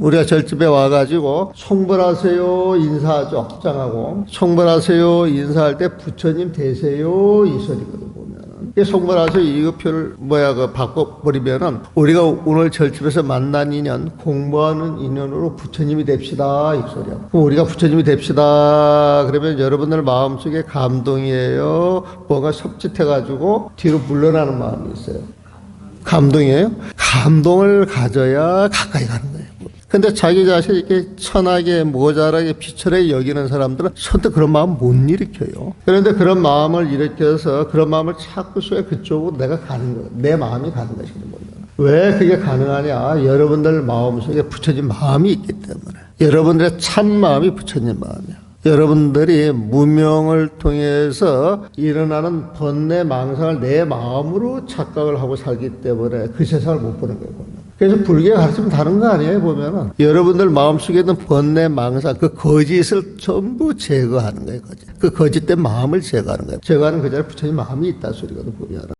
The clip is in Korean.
우리가 절집에 와가지고 송벌하세요 인사하죠. 합장하고 송벌하세요 인사할 때 부처님 되세요 이 소리거든 보면은. 이게 송벌하세요 이거표를 뭐야 그 바꿔버리면은 우리가 오늘 절집에서 만난 인연 공부하는 인연으로 부처님이 됩시다 이 소리야. 우리가 부처님이 됩시다 그러면 여러분들 마음속에 감동이에요. 뭔가 섭짓해가지고 뒤로 물러나는 마음이 있어요. 감동이에요? 감동을 가져야 가까이 가는 거예요. 근데 자기 자신을 이렇게 천하게 모자라게 비천하게 여기는 사람들은 선뜻 그런 마음 못 일으켜요. 그런데 그런 마음을 일으켜서 그런 마음을 찾고 있어야 그쪽으로 내가 가는 거예요. 내 마음이 가는 것이거든요. 왜 그게 가능하냐? 여러분들 마음속에 부처진 마음이 있기 때문에. 여러분들의 참 마음이 부처진 마음이야. 여러분들이 무명을 통해서 일어나는 번뇌 망상을 내 마음으로 착각을 하고 살기 때문에 그 세상을 못 보는 거예요. 그래서 불교의 가르치면 다른 거 아니에요 보면은? 여러분들 마음속에 있는 번뇌 망상 그 거짓을 전부 제거하는 거예요 거짓. 그 거짓된 마음을 제거하는 거예요. 제거하는 그 자리에 부처님 마음이 있다 소리거든 보면